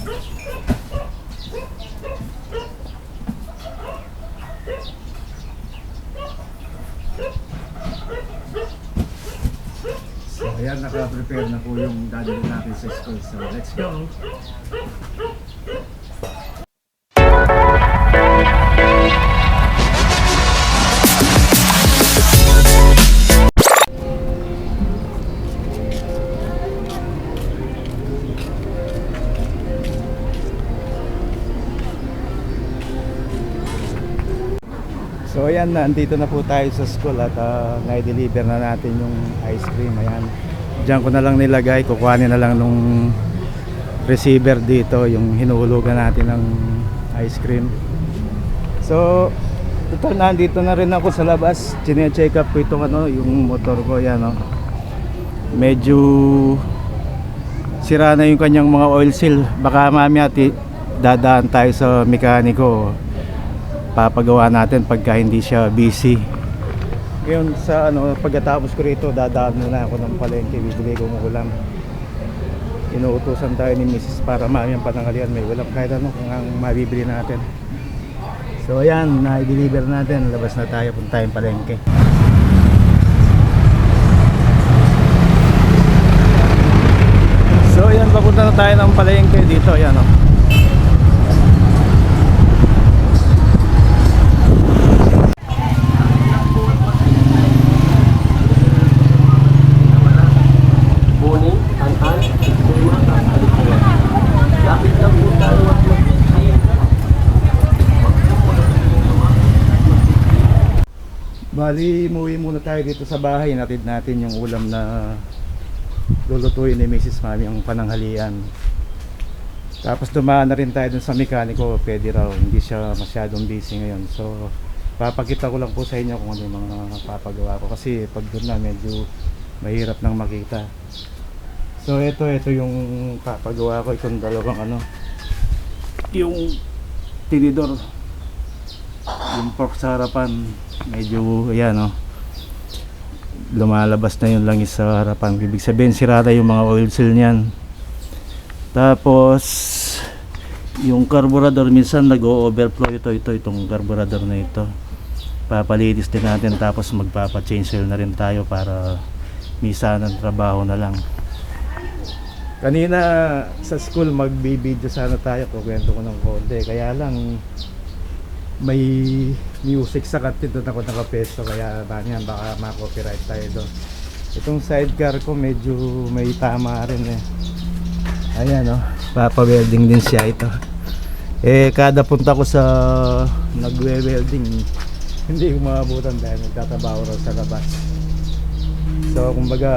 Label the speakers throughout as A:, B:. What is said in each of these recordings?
A: So, ayan, naka-prepare na po yung dadalhin natin sa school. So, let's go! So ayan, nandito na po tayo sa school at uh, na-deliver na natin yung ice cream. Ayan. Diyan ko na lang nilagay, kukuhanin na lang nung receiver dito, yung hinuhulugan natin ng ice cream. So, ito nandito na rin ako sa labas. Chine-check up ko itong ano, yung motor ko. Yan, oh. Medyo sira na yung kanyang mga oil seal. Baka mamaya dadaan tayo sa mekaniko papagawa natin pagka hindi siya busy. Ngayon sa ano pagkatapos ko rito dadaan muna ako ng palengke bibili ko ulam. Inuutosan tayo ni Mrs. para maayang panangalian may ulam kahit ano kung ang mabibili natin. So ayan, na-deliver natin. Labas na tayo punta tayong palengke. So ayan, papunta na tayo ng palengke dito. Ayan oh. o.
B: Morning, Tantan, Lima, Alikuan. Lapit lang po tayo at mag-isip.
A: Bali, muwi muna tayo dito sa bahay. Natid natin yung ulam na lulutuin ni Mrs. Mami ang pananghalian. Tapos dumaan na rin tayo dun sa mekaniko. Pwede raw, hindi siya masyadong busy ngayon. So, papakita ko lang po sa inyo kung ano yung mga papagawa ko. Kasi pag doon na, medyo mahirap nang makita. So, ito, ito yung papagawa ko. Itong dalawang ano. Yung tinidor yung pork sa harapan medyo ayan oh. Lumalabas na yung langis sa harapan. Ibig sabihin sirata yung mga oil seal niyan. Tapos yung carburetor minsan nag-overflow ito ito itong carburetor na ito. Papalitis din natin tapos magpapa-change oil na rin tayo para misa ng trabaho na lang. Kanina sa school magbibideo sana tayo kukwento ko ng konti. Kaya lang may music sa kantin doon ako nakapesto kaya ba yan baka ma-copyright tayo doon. Itong sidecar ko medyo may tama rin eh. Ayan o oh, papa-welding din siya ito. Eh kada punta ko sa nagwe-welding hindi ko maabutan dahil nagtatrabaho raw sa labas. So kumbaga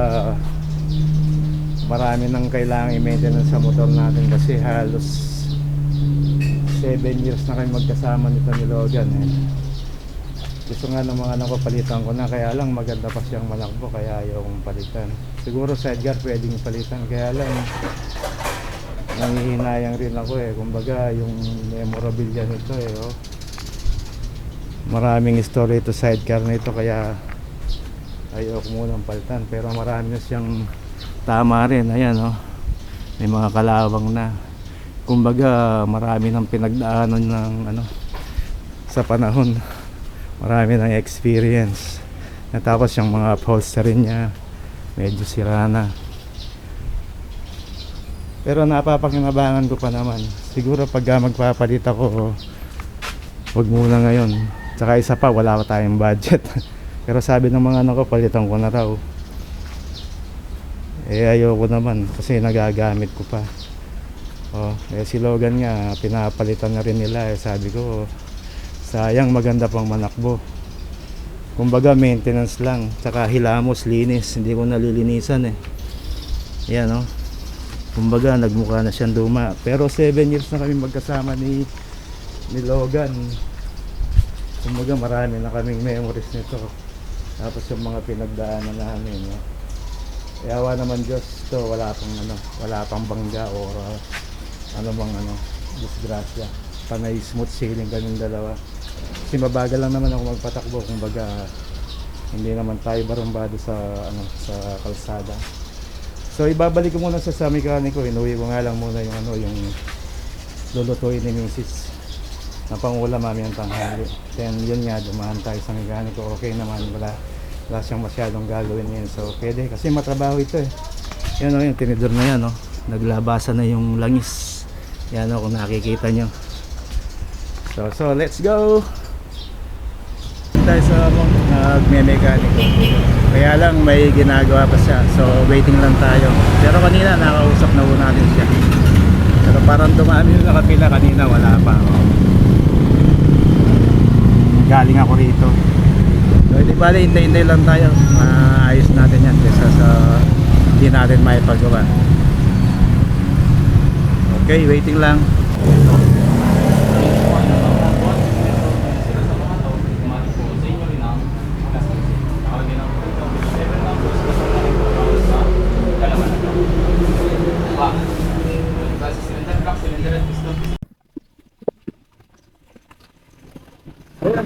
A: marami nang kailangan i-maintenance sa motor natin kasi halos 7 years na kami magkasama nito ni Logan eh. Gusto nga ng mga anak ko ko na kaya lang maganda pa siyang malakbo kaya ayaw kong palitan. Siguro sidecar pwedeng palitan kaya lang nangihinayang rin ako eh. Kumbaga yung memorabilia nito eh. Oh. Maraming story ito sidecar na ito kaya ayaw ko munang palitan pero marami na siyang tama rin. Ayan oh. May mga kalawang na kumbaga marami nang pinagdaanan ng ano sa panahon. Marami ng experience. Natapos yung mga upholstery niya. Medyo sira na. Pero napapakinabangan ko pa naman. Siguro pag magpapalit ako wag muna ngayon. Tsaka isa pa wala pa tayong budget. Pero sabi ng mga anak ko palitan ko na raw. Eh ayoko naman kasi nagagamit ko pa Oh, eh si Logan nga pinapalitan na rin nila eh. Sabi ko sayang maganda pang manakbo. Kumbaga maintenance lang, tsaka hilamos, linis, hindi ko nalilinisan eh. Yan oh. Kumbaga nagmukha na siyang luma. Pero 7 years na kami magkasama ni ni Logan. Kumbaga marami na kaming memories nito. Tapos yung mga pinagdaanan namin, no? Yawa naman Diyos to, wala pang ano, wala pang bangga or uh, bang ano, disgrasya. Panay smooth sailing kaming dalawa. Kasi mabagal lang naman ako magpatakbo, kumbaga hindi naman tayo barumbado sa ano sa kalsada. So ibabalik ko muna sa sa mekaniko, inuwi ko nga lang muna yung ano yung lulutuin ni Mrs. na pangulam mami ng tanghali. Then yun nga, dumaan tayo sa mekaniko, okay naman, wala, wala siyang masyadong gagawin ngayon. So pwede, kasi matrabaho ito eh. Yan o, yung tinidor na yan o. Naglabasa na yung langis. Yan o, kung nakikita nyo. So, so let's go! Tayo sa nagme-mechanic. Kaya lang may ginagawa pa siya. So waiting lang tayo. Pero kanina nakausap na po natin siya. Pero parang dumami yung nakapila kanina wala pa. Oh. Galing ako rito. So hindi bali hintay-hintay lang tayo. Maayos natin yan kesa sa hindi natin maipagawa. Okay, waiting lang.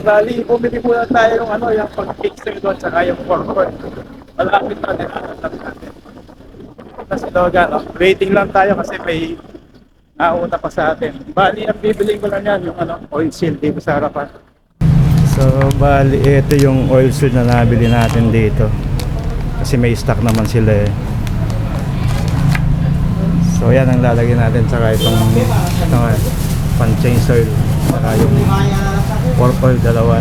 A: Bali, bumili muna tayo ng ano, yung pag-fixer doon, saka yung forkboard. Malapit na din, malapit natin. Kasi Logan, no? waiting lang tayo kasi may nauna pa sa atin. Bali, ang bibili ko lang yan, yung ano, oil seal dito sa harapan. So, bali, ito yung oil seal na nabili natin dito. Kasi may stock naman sila eh. So, yan ang lalagyan natin, saka itong, ito nga, pan-change oil, saka yung purple dalawa.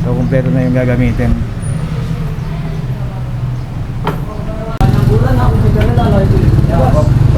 A: So, kumpleto na yung gagamitin.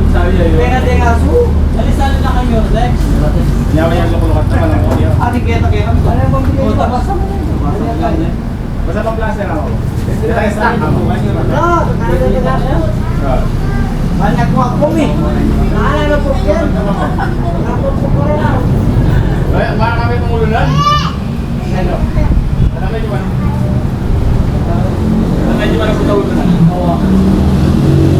A: pocket ka niya, Jim. Nyawa yung lukulukat naman ang audio. Basta pang plaster ako. Dito tayo stock ako. Ah. Ay, baka kami pangulunan. Ano? Ano medyo ba? Ano medyo ba nagputaulunan? Tangas na yung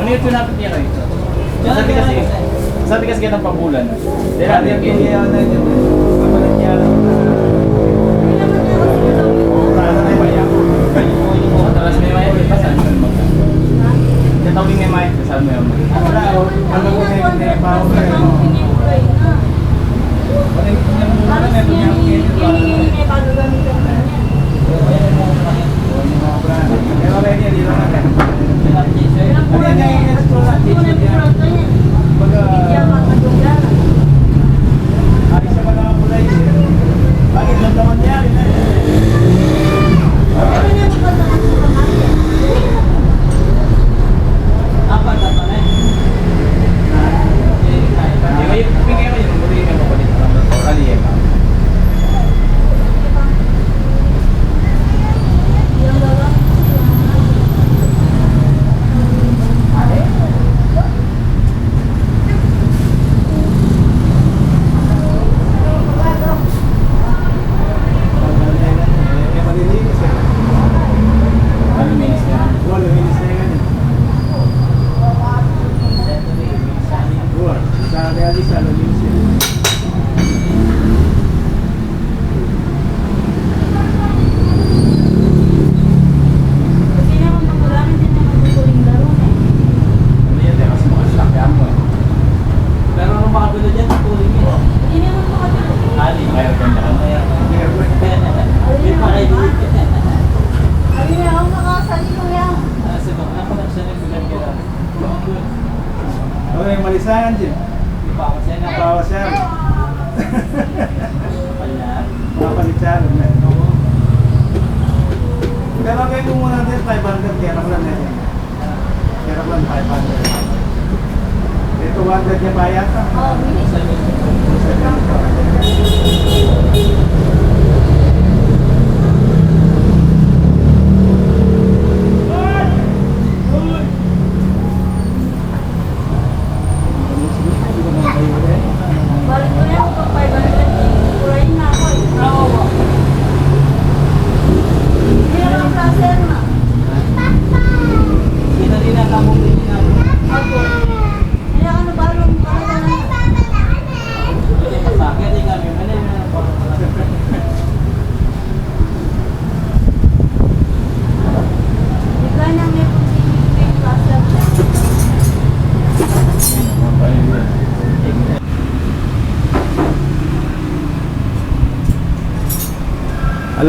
C: Ano yung tunapit niya kayo? Sabi kasi, sabi kasi kitang pabulan. Dahil natin yung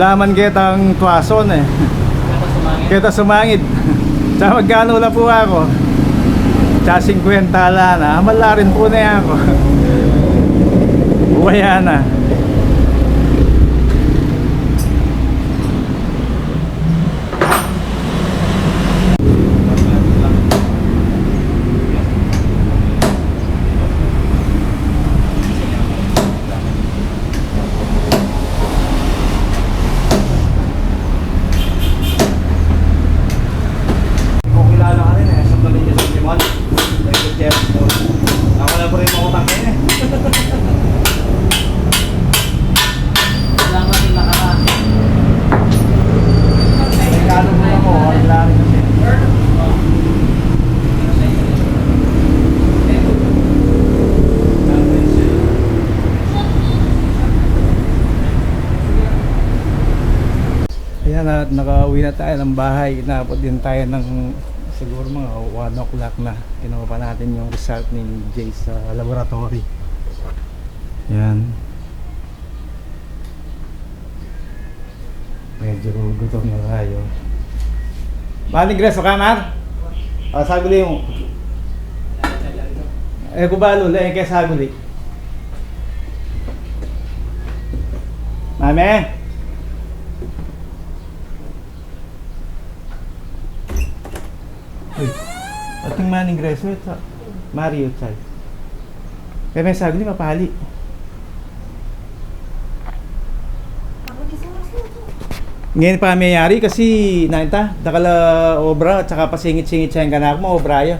A: Alaman kitang tuwason eh. Kita sumangit. Sa magkano na po ako? Sa 50 la na. Amala rin po na ako. Buwaya na. Kung kilala ka rin eh, sa Malinja sa Limon. Like Jeff. Ako na po rin makutang kayo eh.
D: Salamat yung nakaraan.
A: Regalo mo ako, wala rin kasi. Ayan at nakauwi na tayo ng bahay. Inabot din tayo ng siguro mga 1 o'clock na. Kinuha pa natin yung result ni Jay sa laboratory. Yan. Medyo gutom na tayo. Maling greso ka, Mar? Ah, saguli mo. Eh, kubalo, eh, kaya saguli. Mame? Uy, ating maning greso ito. Mario, chay. Kaya may saguli, mapali. Ngayon pa mayayari kasi nainta, dakala obra at saka pasingit-singit siya yung kanak mo, obra yun.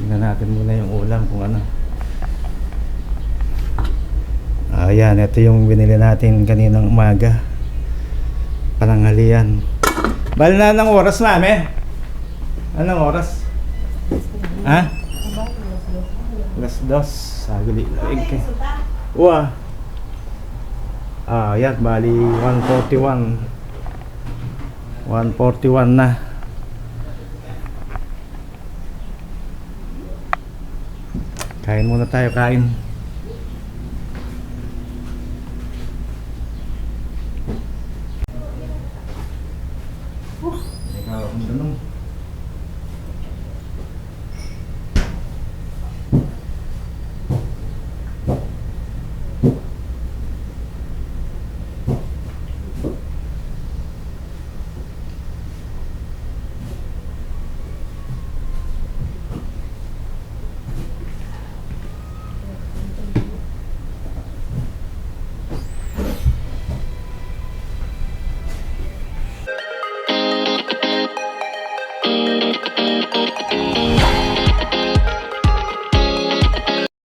A: Tingnan natin muna yung ulam kung ano. Ayan, ito yung binili natin kaninang umaga. Pananghalian. Bali na ng oras namin. Anong oras? Ha? Alas dos. Saguli. Okay. Uwa. Ah, yan, bali 141. 141 na. Kain muna tayo, kain.